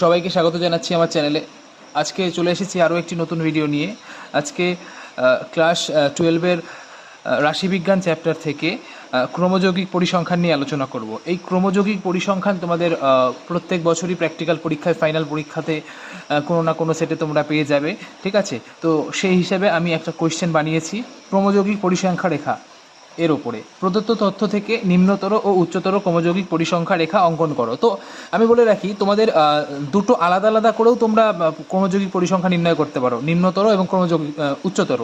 সবাইকে স্বাগত জানাচ্ছি আমার চ্যানেলে। আজকে চলে এসেছি আরও একটি নতুন ভিডিও নিয়ে। আজকে ক্লাস টুয়েলভের রাশিবিজ্ঞান চ্যাপ্টার থেকে ক্রমযৌগিক পরিসংখ্যান নিয়ে আলোচনা করব। এই ক্রমযৌগিক পরিসংখ্যান তোমাদের প্রত্যেক বছরই প্র্যাকটিক্যাল পরীক্ষায় ফাইনাল পরীক্ষাতে কোনো না কোনো সেটে তোমরা পেয়ে যাবে। ঠিক আছে? তো সেই হিসাবে আমি একটা কোয়েশ্চেন বানিয়েছি। ক্রমযৌগিক পরিসংখ্যা রেখা। এর উপরে। প্রদত্ত তথ্য থেকে নিম্নতর ও উচ্চতর ক্রমযৌগিক পরিসংখ্যা রেখা অঙ্কন করো। তো আমি বলে রাখি, তোমাদের দুটো আলাদা আলাদা করেও তোমরা ক্রমযৌগিক পরিসংখ্যা নির্ণয় করতে পারো। নিম্নতর এবং ক্রমযৌগিক উচ্চতর।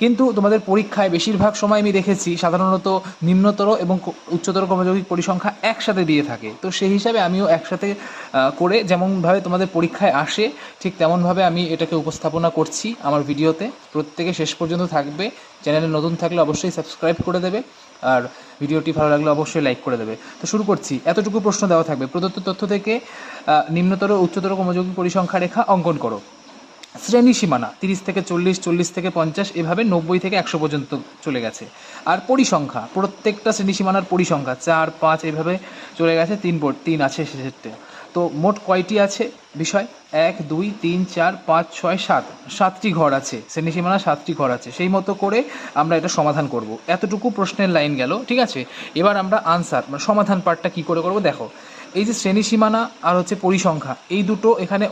কিন্তু তোমাদের পরীক্ষায় বেশিরভাগ সময় আমি দেখেছি সাধারণত নিম্নতর এবং উচ্চতর ক্রমযৌগিক পরিসংখ্যা একসাথে দিয়ে থাকে। তো সেই হিসাবে আমিও একসাথে করে যেমনভাবে তোমাদের পরীক্ষায় আসে, ঠিক তেমনভাবে আমি এটাকে উপস্থাপনা করছি আমার ভিডিওতে। প্রত্যেকে শেষ পর্যন্ত থাকবে। চ্যানেলে নতুন থাকলে অবশ্যই সাবস্ক্রাইব করে দেবে আর ভিডিওটি ভালো লাগলে অবশ্যই লাইক করে দেবে। তো শুরু করছি। এতটুকু প্রশ্ন দেওয়া থাকবে। প্রদত্ত তথ্য থেকে নিম্নতর উচ্চতর ক্রমযৌগিক পরিসংখ্যা রেখা অঙ্কন করো। শ্রেণি সীমানা, তিরিশ থেকে চল্লিশ চল্লিশ থেকে পঞ্চাশ, এভাবে নব্বই থেকে একশো পর্যন্ত চলে গেছে। আর পরিসংখ্যা, প্রত্যেকটা শ্রেণি সীমানার পরিসংখ্যা, চার, পাঁচ, এভাবে চলে গেছে, তিন তিন আছে শেষেরটা। তো মোট কয়টি আছে বিষয়? এক, দুই, তিন, চার, পাঁচ, ছয়, সাত। সাতটি ঘর আছে, শ্রেণি সীমানা সাতটি ঘর আছে। সেই মতো করে আমরা এটা সমাধান করব। এতটুকু প্রশ্নের লাইন গেল, ঠিক আছে? এবার আমরা আনসার মানে সমাধান পার্টটা কি করে করব? দেখো, এই যে শ্রেণি সীমানা আর হচ্ছে পরিসংখ্যা, এই দুটো এখানে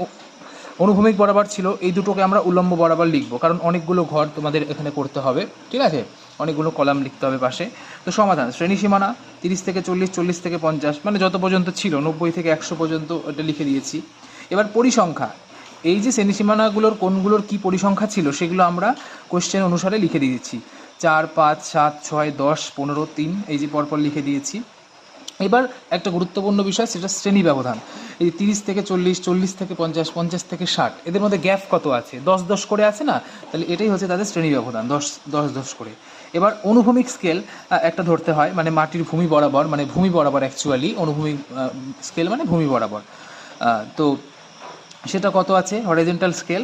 অনুভূমিক বরাবর ছিল, এই দুটোকে আমরা উলম্ব বরাবর লিখব, কারণ অনেকগুলো ঘর তোমাদের এখানে করতে হবে, ঠিক আছে? অনেকগুলো কলাম লিখতে হবে পাশে। তো সমাধান, শ্রেণি সীমানা, তিরিশ থেকে চল্লিশ চল্লিশ থেকে পঞ্চাশ মানে যত পর্যন্ত ছিল, নব্বই থেকে একশো পর্যন্ত এটা লিখে দিয়েছি। এবার পরিসংখ্যা, এই যে শ্রেণি সীমানাগুলোর কোনগুলোর কি পরিসংখ্যা ছিল, সেগুলো আমরা কোশ্চেন অনুসারে লিখে দিয়েছি। চার, পাঁচ, সাত, ছয়, দশ, পনেরো, তিন, এই যে পরপর লিখে দিয়েছি। এবার একটা গুরুত্বপূর্ণ বিষয়, সেটা শ্রেণি ব্যবধান। এই তিরিশ থেকে চল্লিশ চল্লিশ থেকে পঞ্চাশ পঞ্চাশ থেকে ষাট, এদের মধ্যে গ্যাপ কত আছে? দশ দশ করে আছে না? তাহলে এটাই হচ্ছে তাদের শ্রেণি ব্যবধান, দশ দশ দশ করে। এবার অনুভূমিক স্কেল একটা ধরতে হয় মানে মাটির ভূমি বরাবর মানে ভূমি বরাবর অ্যাকচুয়ালি অনুভূমিক স্কেল মানে ভূমি বরাবর। তো সেটা কত আছে? হরিজেন্টাল স্কেল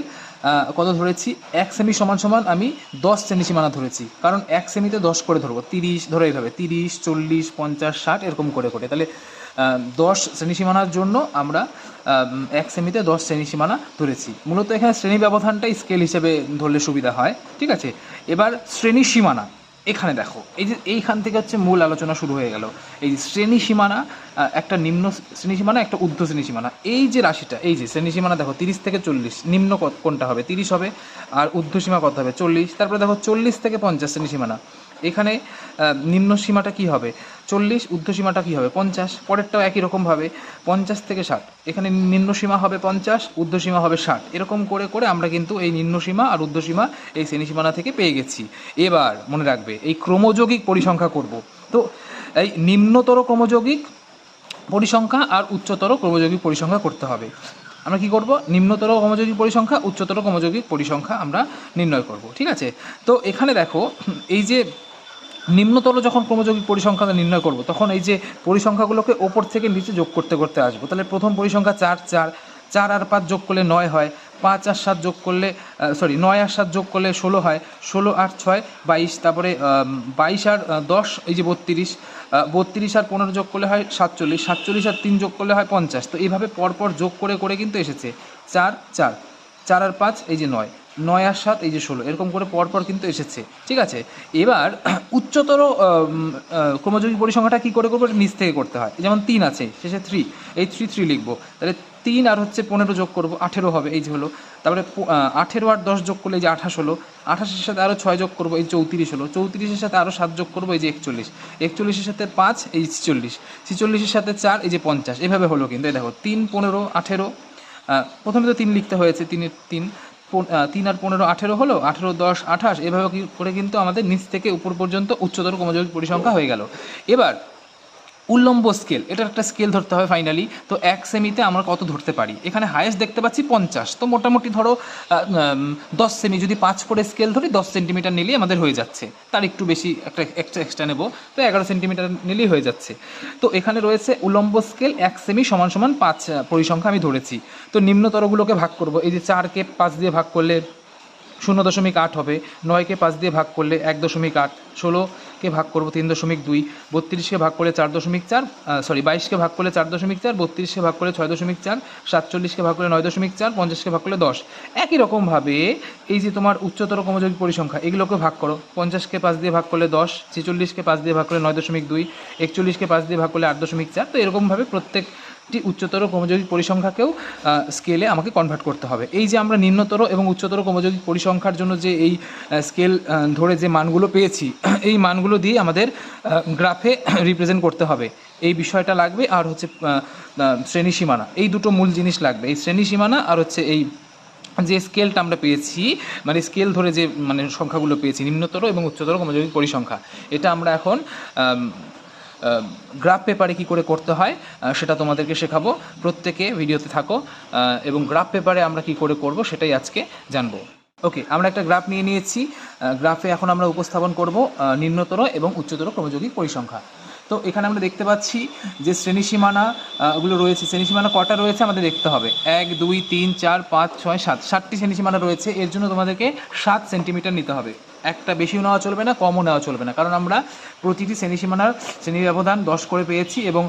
কত ধরেছি? এক সেমি সমান সমান আমি দশ সেমি সীমানা ধরেছি। কারণ এক সেমিতে দশ করে ধরবো। তিরিশ, ধরে এইভাবে, তিরিশ, চল্লিশ, পঞ্চাশ, ষাট, এরকম করে করে। তাহলে দশ শ্রেণি সীমানার জন্য আমরা এক সেমিতে দশ শ্রেণি সীমানা ধরেছি। মূলত এখানে শ্রেণি ব্যবধানটাই স্কেল হিসেবে ধরলে সুবিধা হয়। ঠিক আছে? এবার শ্রেণি সীমানা। এখানে দেখো, এই যে এইখান থেকে হচ্ছে মূল আলোচনা শুরু হয়ে গেল। এই যে শ্রেণি সীমানা একটা নিম্ন শ্রেণি সীমানা, একটা ঊর্ধ্ব শ্রেণি সীমানা। এই যে রাশিটা, এই যে শ্রেণি সীমানা দেখো, তিরিশ থেকে চল্লিশ, নিম্ন কোনটা হবে? তিরিশ হবে, আর ঊর্ধ্ব সীমা কত হবে? চল্লিশ। তারপরে দেখো, চল্লিশ থেকে পঞ্চাশ শ্রেণি সীমানা। এখানে নিম্ন সীমাটা কি হবে? চল্লিশ, ঊর্ধ্ব সীমাটা কি হবে? পঞ্চাশ, পরেরটাও একই রকমভাবে পঞ্চাশ থেকে ষাট। এখানে নিম্ন সীমা হবে পঞ্চাশ, ঊর্ধ্ব সীমা হবে ষাট। এরকম করে করে আমরা কিন্তু এই নিম্ন সীমা আর ঊর্ধ্ব সীমা এই শ্রেণি সীমানা থেকে পেয়ে গেছি। এবার মনে রাখবে, এই ক্রমযৌগিক পরিসংখ্যা করব। তো, এই নিম্নতর ক্রমযৌগিক পরিসংখ্যা আর উচ্চতর ক্রমযৌগিক পরিসংখ্যা করতে হবে। আমরা কি করব? নিম্নতর ক্রমযৌগিক পরিসংখ্যা, উচ্চতর ক্রমযৌগিক পরিসংখ্যা আমরা নির্ণয় করব। ঠিক আছে? তো, এখানে দেখো, এই যে নিম্নতর যখন ক্রমযৌগিক পরিসংখ্যা নির্ণয় করব, তখন এই যে পরিসংখ্যাগুলোকে ওপর থেকে নিচে যোগ করতে করতে আসব। তাহলে প্রথম পরিসংখ্যা চার চার চার আর পাঁচ যোগ করলে নয় হয়, পাঁচ আর সাত যোগ করলে সরি নয় আর সাত যোগ করলে ষোলো হয়, ষোলো আর ছয়, বাইশ, তারপরে বাইশ আর দশ, এই যে বত্রিশ বত্রিশ আর পনেরো যোগ করলে হয় সাতচল্লিশ সাতচল্লিশ আর তিন যোগ করলে হয় পঞ্চাশ। তো এইভাবে পরপর যোগ করে করে কিন্তু এসেছে। চার চার চার আর পাঁচ, এই যে নয়। নয় আর সাত, এই যে ষোলো, এরকম করে পরপর কিন্তু এসেছে। ঠিক আছে? এবার উচ্চতর ক্রমযৌগিক পরিসংখ্যাটা কী করে করব? নিচ থেকে করতে হয়। যেমন তিন আছে, শেষে থ্রি এই থ্রি থ্রি লিখব। তাহলে তিন আর হচ্ছে পনেরো যোগ করব, আঠেরো হবে, এই যে হলো। তারপরে আঠেরো আর দশ যোগ করলে এই যে আঠাশ হলো। আঠাশের সাথে আরও ছয় যোগ করব, এই চৌত্রিশ হলো। চৌত্রিশের সাথে আরও সাত যোগ করব, এই যে একচল্লিশ। একচল্লিশের সাথে পাঁচ, এই ছিচল্লিশ। ছিচল্লিশের সাথে চার, এই যে পঞ্চাশ। এভাবে হলো কিন্তু। এই দেখো, তিন, পনেরো, আঠেরো প্রথমে তো তিন লিখতে হয়েছে, তিনের তিন। তিন আর পনেরো আঠেরো হলো, আঠেরো, দশ, আঠাশ, এভাবে করে কিন্তু আমাদের নিচ থেকে উপর পর্যন্ত উচ্চতর ক্রমযৌগিক পরিসংখ্যা হয়ে গেল। এবার উল্লম্ব স্কেল এটার একটা স্কেল ধরতে হবে ফাইনালি তো এক সেমিতে আমরা কত ধরতে পারি? এখানে হায়েস্ট দেখতে পাচ্ছি পঞ্চাশ, তো মোটামুটি ধরো দশ সেমি যদি পাঁচ করে স্কেল ধরি, দশ সেন্টিমিটার নিলেই আমাদের হয়ে যাচ্ছে। তার একটু বেশি একটা এক্সট্রা এক্সট্রা নেব, তো এগারো সেন্টিমিটার নিলেই হয়ে যাচ্ছে। তো এখানে রয়েছে উল্লম্ব স্কেল এক সেমি সমান সমান পাঁচ পরিসংখ্যা আমি ধরেছি। তো নিম্নতরগুলোকে ভাগ করব, এই যে চারকে পাঁচ দিয়ে ভাগ করলে শূন্য দশমিক আট হবে। নয়কে পাঁচ দিয়ে ভাগ করলে এক দশমিক আট। ষোলোকে ভাগ করব তিন দশমিক দুই। বত্রিশকে ভাগ করলে চার দশমিক চার সরি বাইশকে ভাগ করলে চার দশমিক চার, বত্রিশকে ভাগ করলে ছয় দশমিক চার, সাতচল্লিশকে ভাগ করলে নয় দশমিক চার, পঞ্চাশকে ভাগ করলে দশ। একই রকমভাবে এই যে তোমার উচ্চতর ক্রমযৌগিক পরিসংখ্যা এগুলোকে ভাগ করো। পঞ্চাশকে পাঁচ দিয়ে ভাগ করলে দশ, ছেচল্লিশকে পাঁচ দিয়ে ভাগ করলে নয় দশমিক দুই, একচল্লিশকে পাঁচ দিয়ে ভাগ করলে আট দশমিক চার। তো এরকমভাবে প্রত্যেকটি উচ্চতর ক্রমযৌগিক পরিসংখ্যাকেও স্কেলে আমাকে কনভার্ট করতে হবে। এই যে আমরা নিম্নতর এবং উচ্চতর ক্রমযৌগিক পরিসংখ্যার জন্য যে এই স্কেল ধরে যে মানগুলো পেয়েছি, এই মানগুলো দিয়ে আমাদের গ্রাফে রিপ্রেজেন্ট করতে হবে। এই বিষয়টা লাগবে আর হচ্ছে শ্রেণি সীমানা। এই দুটো মূল জিনিস লাগবে। এই শ্রেণি সীমানা আর হচ্ছে এই যে স্কেলটা আমরা পেয়েছি মানে স্কেল ধরে যে মানে সংখ্যাগুলো পেয়েছি, নিম্নতর এবং উচ্চতর ক্রমযৌগিক পরিসংখ্যা, এটা আমরা এখন গ্রাফ পেপারে কি করে করতে হয় সেটা তোমাদেরকে শেখাবো। প্রত্যেকে ভিডিওতে থাকো এবং গ্রাফ পেপারে আমরা কি করে করব সেটাই আজকে জানব। ওকে আমরা একটা গ্রাফ নিয়ে নিয়েছি। গ্রাফে এখন আমরা উপস্থাপন করব নিম্নতর এবং উচ্চতর ক্রমযোগী পরিসংখ্যা। তো এখানে আমরা দেখতে পাচ্ছি যে শ্রেণি সীমানা গুলো রয়েছে। শ্রেণি সীমানা কটা রয়েছে আমাদের দেখতে হবে? এক, দুই, তিন, চার, পাঁচ, ছয়, সাত। সাতটি শ্রেণি সীমানা রয়েছে। এর জন্য তোমাদেরকে সাত সেন্টিমিটার নিতে হবে। একটা বেশিও নেওয়া চলবে না, কমও নেওয়া চলবে না। কারণ আমরা প্রতিটি শ্রেণি সীমানার শ্রেণি ব্যবধান দশ করে পেয়েছি এবং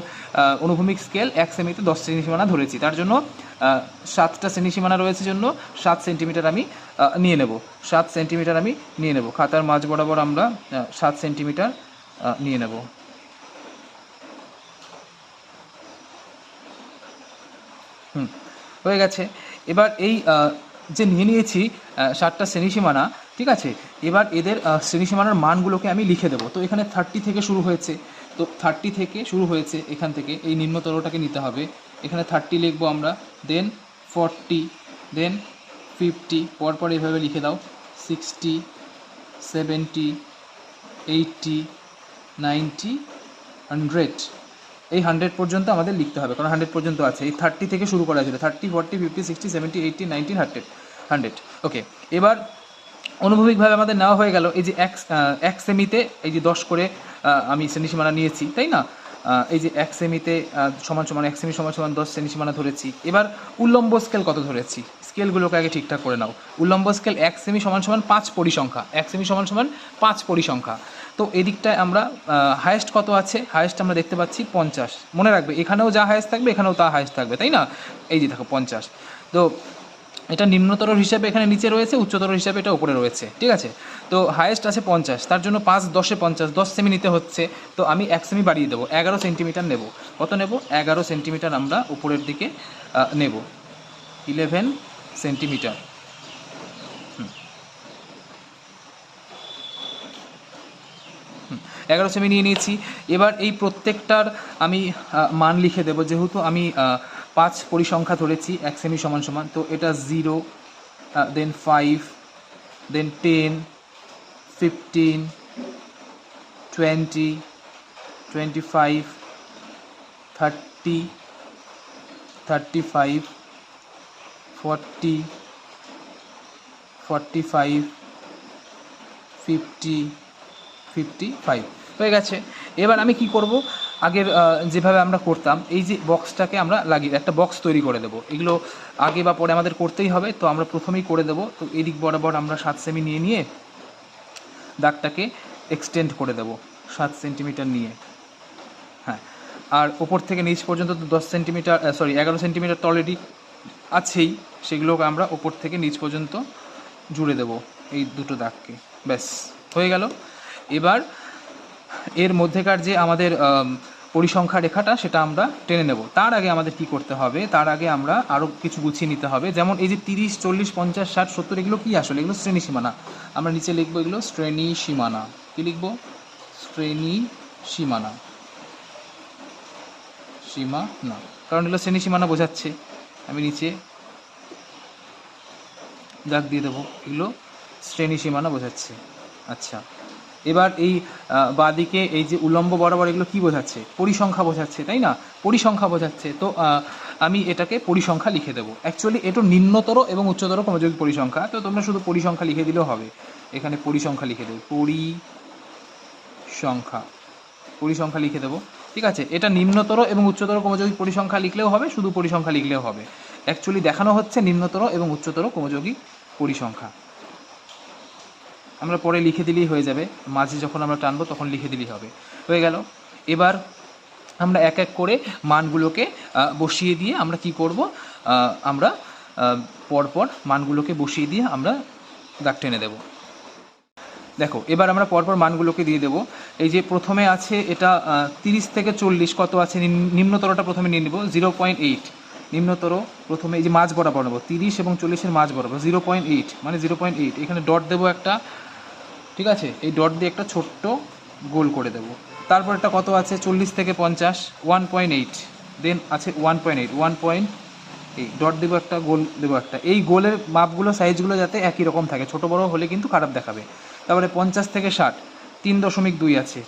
অনুভূমিক স্কেল এক সেমিতে দশ শ্রেণি সীমানা ধরেছি। তার জন্য সাতটা শ্রেণি সীমানা রয়েছে জন্য সাত সেন্টিমিটার আমি নিয়ে নেব। সাত সেন্টিমিটার আমি নিয়ে নেব। খাতার মাঝ বরাবর আমরা সাত সেন্টিমিটার নিয়ে নেব। হুম, হয়ে গেছে। এবার এই যে নিয়ে নিয়েছি সাতটা শ্রেণীসীমানা, ঠিক আছে? এবার এদের শ্রেণীসীমানার মানগুলোকে আমি লিখে দেবো। তো এখানে থার্টি থেকে শুরু হয়েছে। তো থার্টি থেকে শুরু হয়েছে এখান থেকে। এই নিম্নতরটাকে নিতে হবে। এখানে থার্টি লিখব আমরা। দেন ফর্টি দেন ফিফটি পরপর এভাবে লিখে দাও। Sixty seventy eighty ninety hundred এই হান্ড্রেড পর্যন্ত আমাদের লিখতে হবে, কারণ হান্ড্রেড পর্যন্ত আছে। এই থার্টি থেকে শুরু করা ছিল thirty forty fifty sixty seventy eighty ninety hundred hundred okay এবার অনুভবিকভাবে আমাদের নেওয়া হয়ে গেল এই যে এক এক সেমিতে এই যে দশ করে আমি শ্রেণীসীমানা নিয়েছি, তাই না? এই যে এক সেমিতে সমান সমান এক সেমি সমান সমান দশ শ্রেণীসীমানা ধরেছি। এবার উল্লম্ব স্কেল কত ধরেছি? স্কেলগুলোকে আগে ঠিকঠাক করে নাও। উল্লম্ব স্কেল এক সেমি সমান সমান পাঁচ পরিসংখ্যা, এক সেমি সমান সমান পাঁচ পরিসংখ্যা। তো এদিকটায় আমরা হায়েস্ট কত আছে? হায়েস্ট আমরা দেখতে পাচ্ছি পঞ্চাশ। মনে রাখবে, এখানেও যা হায়েস্ট থাকবে, এখানেও তা হায়েস্ট থাকবে, তাই না? এই যে দেখো পঞ্চাশ। তো এটা নিম্নতর হিসাবে এখানে নিচে রয়েছে, উচ্চতর হিসাবে এটা উপরে রয়েছে, ঠিক আছে? তো হায়েস্ট আছে পঞ্চাশ, তার জন্য পাঁচ দশে পঞ্চাশ, দশ সেমি নিতে হচ্ছে। তো আমি এক সেমি বাড়িয়ে দেবো, এগারো সেন্টিমিটার নেব। কত নেব? এগারো সেন্টিমিটার আমরা উপরের দিকে নেব। ইলেভেন সেন্টিমিটার এগারো সেমি নিয়ে নিয়েছি। এবার এই প্রত্যেকটার আমি মান লিখে দেবো। যেহেতু আমি পাঁচ পরিসংখ্যা ধরেছি, এক সেমি সমান সমান, তো এটা zero then five then ten fifteen twenty twenty five thirty thirty five forty forty five fifty fifty five হয়ে গেছে। এবার আমি কি করব? আগের যেভাবে আমরা করতাম, এই যে বক্সটাকে আমরা লাগিয়ে, একটা বক্স তৈরি করে দেবো। এগুলো আগে বা পরে আমাদের করতেই হবে, তো আমরা প্রথমেই করে দেবো। তো এদিক বরাবর আমরা সাত সেমি নিয়ে নিয়ে দাগটাকে এক্সটেন্ড করে দেব, সাত সেন্টিমিটার নিয়ে। হ্যাঁ। আর ওপর থেকে নিচ পর্যন্ত তো দশ সেন্টিমিটার সরি এগারো সেন্টিমিটার তো অলরেডি আছেই। সেগুলোকে আমরা ওপর থেকে নিচ পর্যন্ত জুড়ে দেব, এই দুটো দাগকে। ব্যাস, হয়ে গেল। এবার এর মধ্যেকার যে আমাদের আম, পরিসংখ্যা রেখাটা সেটা আমরা টেনে নেব। তার আগে আমাদের কি করতে হবে? তার আগে আমরা আরও কিছু গুছিয়ে নিতে হবে। যেমন এই যে তিরিশ চল্লিশ পঞ্চাশ ষাট সত্তর এগুলো কী আসলে? এগুলো শ্রেণি সীমানা। আমরা নিচে লিখব এগুলো শ্রেণি সীমানা। কি লিখব? শ্রেণি সীমানা। সীমানা কারণ এগুলো শ্রেণি সীমানা বোঝাচ্ছে। আমি নিচে দাগ দিয়ে দেবো। এগুলো শ্রেণি সীমানা বোঝাচ্ছে। আচ্ছা। এবার এই বাঁদিকে এই যে উলম্ব বরাবর এগুলো কি বোঝাচ্ছে? পরিসংখ্যা বোঝাচ্ছে, তাই না? পরিসংখ্যা বোঝাচ্ছে। তো আমি এটাকে পরিসংখ্যা লিখে দেবো। অ্যাকচুয়ালি এটা নিম্নতর এবং উচ্চতর ক্রমযোগী পরিসংখ্যা, তো তোমরা শুধু পরিসংখ্যা লিখে দিলেও হবে। এখানে পরিসংখ্যা লিখে দেবো। পরিসংখ্যা। পরিসংখ্যা লিখে দেবো। ঠিক আছে? এটা নিম্নতর এবং উচ্চতর ক্রমযোগী পরিসংখ্যা লিখলেও হবে, শুধু পরিসংখ্যা লিখলেও হবে। অ্যাকচুয়ালি দেখানো হচ্ছে নিম্নতর এবং উচ্চতর ক্রমযোগী পরিসংখ্যা। আমরা পরে লিখে দিলেই হয়ে যাবে। মাঝে যখন আমরা টানবো, তখন লিখে দিলেই হবে। হয়ে গেল। এবার আমরা এক এক করে মানগুলোকে বসিয়ে দিয়ে আমরা কি করব? আমরা পরপর মানগুলোকে বসিয়ে দিয়ে আমরা দাগ টেনে দেবো। দেখো, এবার আমরা পরপর মানগুলোকে দিয়ে দেবো। এই যে প্রথমে আছে এটা তিরিশ থেকে চল্লিশ, কত আছে? নিম- নিম্নতরটা প্রথমে নিয়ে নেব, জিরো পয়েন্ট এইট। নিম্নতর প্রথমে এই যে মাঝ বরাবর নেব, তিরিশ এবং চল্লিশের মাঝ বরাবর, জিরো পয়েন্ট এইট মানে জিরো পয়েন্ট এইট। এখানে ডট দেবো একটা ঠিক আছে? এই ডট দিয়ে একটা ছোট্ট গোল করে দেবো। তারপর একটা কত আছে? চল্লিশ থেকে পঞ্চাশ ওয়ান পয়েন্ট এইট দেন আছে one point eight one point এই ডট দেবো একটা, গোল দেবো একটা। এই গোলের মাপগুলো, সাইজগুলো যাতে একই রকম থাকে। ছোট বড় হলে কিন্তু খারাপ দেখাবে। তারপরে পঞ্চাশ থেকে ষাট, তিন দশমিক দুই আছে।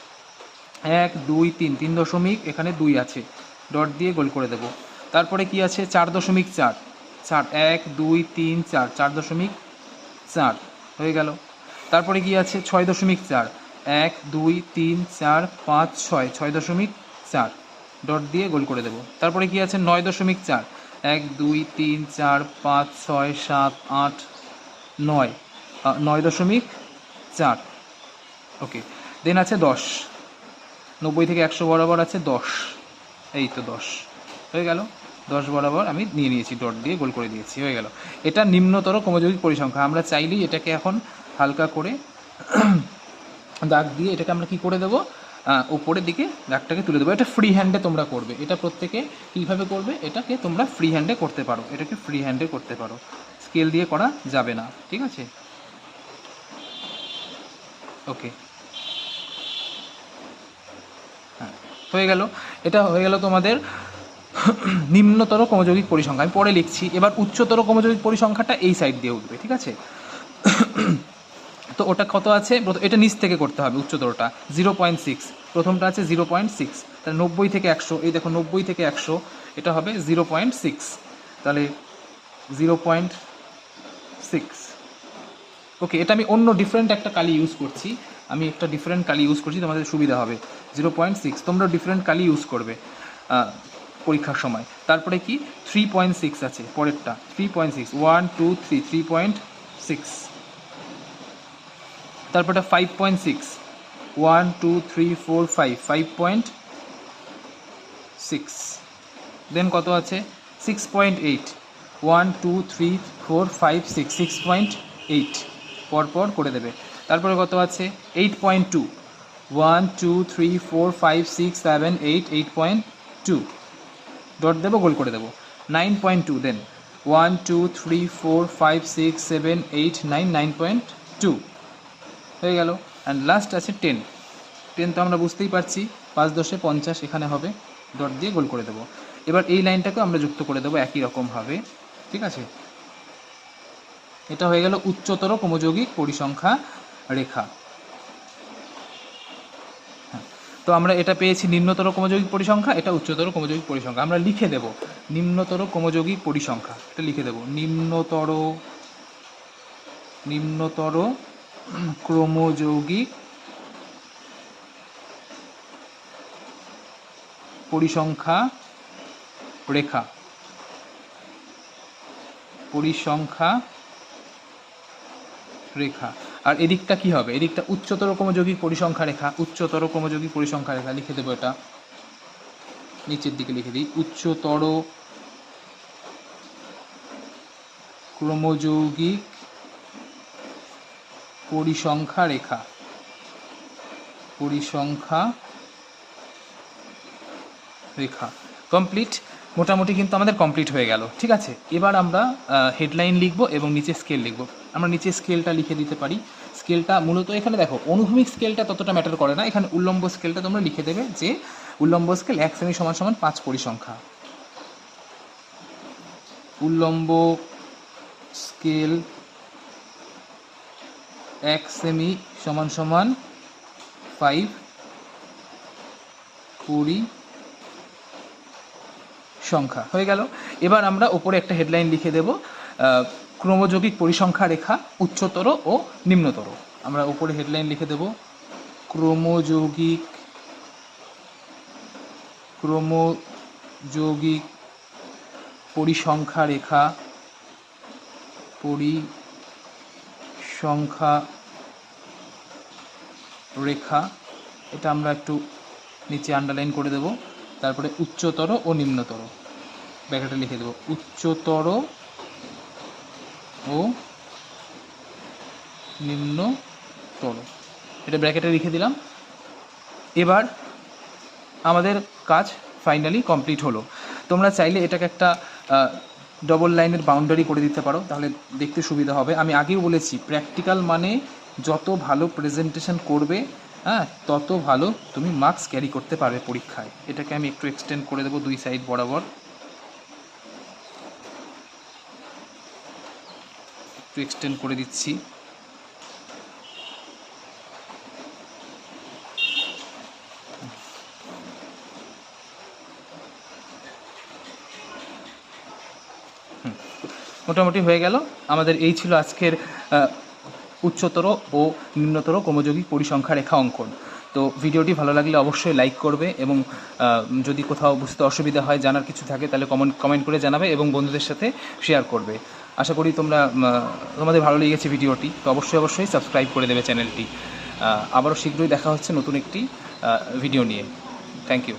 এক, দুই, তিন তিন দশমিক এখানে দুই আছে। ডট দিয়ে গোল করে দেবো। তারপরে কি আছে? চার দশমিক চার। চার, এক, দুই, তিন, চার। চার দশমিক চার। হয়ে গেল। তারপরে কি আছে? ছয় দশমিক চার। এক, দুই, তিন, চার, পাঁচ, ছয়। ছয় দশমিক চার। ডট দিয়ে গোল করে দেবো। তারপরে কি আছে? নয় দশমিক চার। এক, দুই, তিন, চার, পাঁচ, ছয়, সাত, আট, নয়। নয় দশমিক চার। ওকে। দেন আছে দশ। নব্বই থেকে একশো বরাবর আছে দশ। এই তো দশ। হয়ে গেল। দশ বরাবর আমি নিয়ে নিয়েছি। ডট দিয়ে গোল করে দিয়েছি। হয়ে গেল। এটা নিম্নতর ক্রমযৌগিক পরিসংখ্যা। আমরা চাইলেই এটাকে এখন হালকা করে দাগ দিয়ে এটাকে আমরা কি করে দেবো? উপরের দিকে দাগটাকে তুলে দেবো। এটা ফ্রি হ্যান্ডে তোমরা করবে। এটা প্রত্যেকে কীভাবে করবে? এটাকে তোমরা ফ্রি হ্যান্ডে করতে পারো। এটাকে ফ্রি হ্যান্ডে করতে পারো। স্কেল দিয়ে করা যাবে না। ঠিক আছে? ওকে হ্যাঁ হয়ে গেল। এটা হয়ে গেল তোমাদের নিম্নতর ক্রমযৌগিক পরিসংখ্যা। আমি পরে লিখছি। এবার উচ্চতর ক্রমযৌগিক পরিসংখ্যাটা এই সাইড দিয়ে উঠবে। ঠিক আছে? তো ওটা কত আছে? এটা নিচ থেকে করতে হবে উচ্চতরটা, জিরো পয়েন্ট সিক্স। প্রথমটা আছে জিরো পয়েন্ট সিক্স, তাহলে নব্বই থেকে একশো। এই দেখো নব্বই থেকে একশো, এটা হবে জিরো পয়েন্ট সিক্স। তাহলে জিরো পয়েন্ট সিক্স। ওকে, এটা আমি অন্য ডিফারেন্ট একটা কালি ইউজ করছি। আমি একটা ডিফারেন্ট কালি ইউজ করছি, তোমাদের সুবিধা হবে। জিরো পয়েন্ট সিক্স, তোমরা ডিফারেন্ট কালি ইউজ করবে পরীক্ষার সময়। তারপরে কি? থ্রি পয়েন্ট সিক্স আছে, পরেরটা। Three point six one two three three point six তারপরটা five point six one two three four five five point six then কত আছে? Six point eight one two three four five six six point eight পরপর করে দেবে। তারপরে কত আছে? Eight point two one two three four five six seven eight eight point two dot দেবো, গোল করে দেবো। Nine point two then one two three four five six seven eight nine nine point two হয়ে গেল। And last আছে ten ten তো আমরা বুঝতেই পারছি পাঁচ দশে পঞ্চাশ এখানে হবে। ডট দিয়ে গোল করে দেবো। এবার এই লাইনটাকে আমরা যুক্ত করে দেবো একই রকমভাবে ঠিক আছে? এটা হয়ে গেল উচ্চতর ক্রমযৌগিক পরিসংখ্যা রেখা। হ্যাঁ, তো আমরা এটা পেয়েছি নিম্নতর ক্রমযৌগিক পরিসংখ্যা এটা উচ্চতর ক্রমযৌগিক পরিসংখ্যা। আমরা লিখে দেব নিম্নতর ক্রমযৌগিক পরিসংখ্যা। এটা লিখে দেব নিম্নতর নিম্নতর ক্রমযৌগিক পরিসংখ্যা রেখা। পরিসংখ্যা রেখা। আর এদিকটা কি হবে? এদিকটা উচ্চতর ক্রমযৌগিক পরিসংখ্যা রেখা, উচ্চতর ক্রমযৌগিক পরিসংখ্যা রেখা। লিখে দেবো এটা। নিচের দিকে লিখে দিই। উচ্চতর ক্রমযৌগিক পরিসংখ্যা রেখা। পরিসংখ্যা রেখা। কমপ্লিট মোটামুটি কিন্তু আমাদের কমপ্লিট হয়ে গেল। ঠিক আছে? এবার আমরা হেডলাইন লিখব এবং নিচে স্কেল লিখব। আমরা নিচে স্কেলটা লিখে দিতে পারি। স্কেলটা মূলত এখানে দেখো, অনুভূমিক স্কেলটা ততটা ম্যাটার করে না। এখানে উল্লম্ব স্কেলটা তোমরা লিখে দেবে যে উল্লম্ব স্কেল এক শ্রেণি সমান সমান পাঁচ পরিসংখ্যা। উল্লম্ব স্কেল এক সেমি সমান সমান ফাইভ কুড়ি সংখ্যা। হয়ে গেল। এবার আমরা ওপরে একটা হেডলাইন লিখে দেব। ক্রমযৌগিক পরিসংখ্যা রেখা, উচ্চতর ও নিম্নতর। আমরা ওপরে হেডলাইন লিখে দেব। ক্রমযৌগিক ক্রমযৌগিক পরিসংখ্যা রেখা পরিসংখ্যা রেখা, এটা আমরা একটু নিচে আন্ডারলাইন করে দেব। তারপরে উচ্চতর ও নিম্নতর। ব্র্যাকেটে লিখে দেব। উচ্চতর ও নিম্নতর। এটা ব্র্যাকেটে লিখে দিলাম। এবার আমাদের কাজ ফাইনালি কমপ্লিট হলো। তোমরা চাইলে এটাকে একটা ডবল লাইনের বাউন্ডারি করে দিতে পারো, তাহলে দেখতে সুবিধা হবে। আমি আগেও বলেছি প্র্যাকটিক্যাল মানে যত ভালো প্রেজেন্টেশন করবে হ্যাঁ তত ভালো তুমি মার্কস ক্যারি করতে পারবে পরীক্ষায়। এটাকে আমি একটু এক্সটেন্ড করে দেবো দুই সাইড বরাবর। একটু এক্সটেন্ড করে দিচ্ছি। মোটামুটি হয়ে গেল। আমাদের এই ছিল আজকের উচ্চতর ও নিম্নতর ক্রমযৌগিক পরিসংখ্যা রেখা অঙ্কন। তো ভিডিওটি ভালো লাগলে অবশ্যই লাইক করবে এবং যদি কোথাও বুঝতে অসুবিধা হয়, জানার কিছু থাকে, তাহলে কমেন্ট কমেন্ট করে জানাবে এবং বন্ধুদের সাথে শেয়ার করবে। আশা করি তোমরা তোমাদের ভালো লেগেছে ভিডিওটি। তো অবশ্যই অবশ্যই সাবস্ক্রাইব করে দেবে চ্যানেলটি। আবারও শীঘ্রই দেখা হচ্ছে নতুন একটি ভিডিও নিয়ে। Thank you